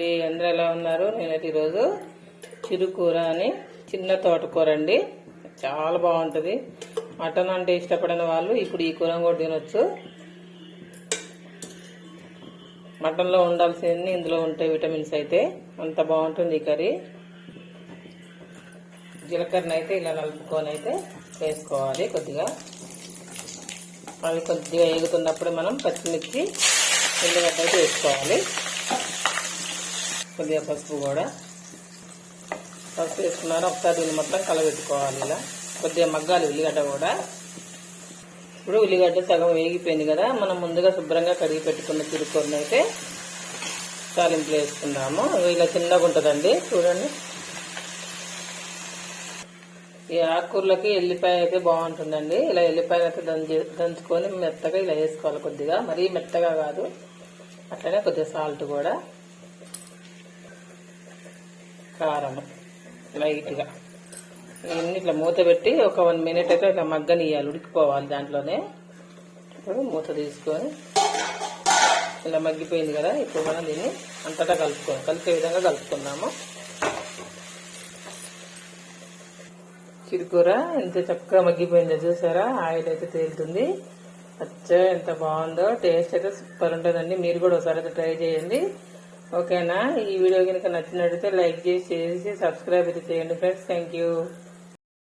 అండి అందరు ఎలా ఉన్నారు? నేనైతే ఈరోజు చిరుకూర అని చిన్న తోటకూర అండి. చాలా బాగుంటుంది. మటన్ అంటే ఇష్టపడిన వాళ్ళు ఇప్పుడు ఈ కూర కూడా తినొచ్చు. మటన్లో ఉండాల్సింది ఇందులో ఉంటాయి విటమిన్స్ అయితే అంత బాగుంటుంది ఈ కర్రీ. జీలకర్రని అయితే ఇలా నలుపుకొని అయితే వేసుకోవాలి కొద్దిగా. అవి కొద్దిగా ఎగుతున్నప్పుడు మనం పచ్చిమిర్చి ఉల్లిగడ్డ అయితే వేసుకోవాలి. కొద్దిగా పసుపు కూడా. పసుపు వేసుకున్నాను. ఒకసారి దీన్ని మొత్తం కలబెట్టుకోవాలి ఇలా. కొద్దిగా మగ్గాలి ఉల్లిగడ్డ కూడా. ఇప్పుడు ఉల్లిగడ్డ సగం వేగిపోయింది కదా మనం ముందుగా శుభ్రంగా కడిగి పెట్టుకున్న చిరుకూరని అయితే తాలింపులు వేసుకున్నాము ఇలా చిన్నగా ఉంటుందండి చూడండి. ఈ ఆకుకూరలకి ఎల్లిపాయ అయితే బాగుంటుందండి. ఇలా ఎల్లిపాయ అయితే దంచి దంచుకొని మెత్తగా ఇలా వేసుకోవాలి కొద్దిగా. మరీ మెత్తగా కాదు అట్లనే కొద్దిగా సాల్ట్ కూడా. కారం లైట్గా. ఇవన్నీ ఇట్లా మూత పెట్టి ఒక వన్ మినిట్ అయితే ఇట్లా మగ్గనియాలి ఉడికిపోవాలి దాంట్లోనే. ఇప్పుడు మూత తీసుకొని ఇలా మగ్గిపోయింది కదా ఇప్పుడు మనం దీన్ని అంతటా కలుపుకోవాలి కలిపే విధంగా కలుపుకుందాము. చిరుకూర ఎంత చక్కగా మగ్గిపోయిందో చూసారా? ఆయిల్ అయితే తేలుతుంది. పచ్చ ఎంత బాగుందో టేస్ట్ అయితే సూపర్ ఉంటుందండి. మీరు కూడా ఒకసారి అయితే ట్రై చేయండి. ఓకేనా? ఈ వీడియో కనుక నచ్చినట్లయితే లైక్ చేసి షేర్ చేసి సబ్స్క్రైబ్ చేయండి ఫ్రెండ్స్. Thank you.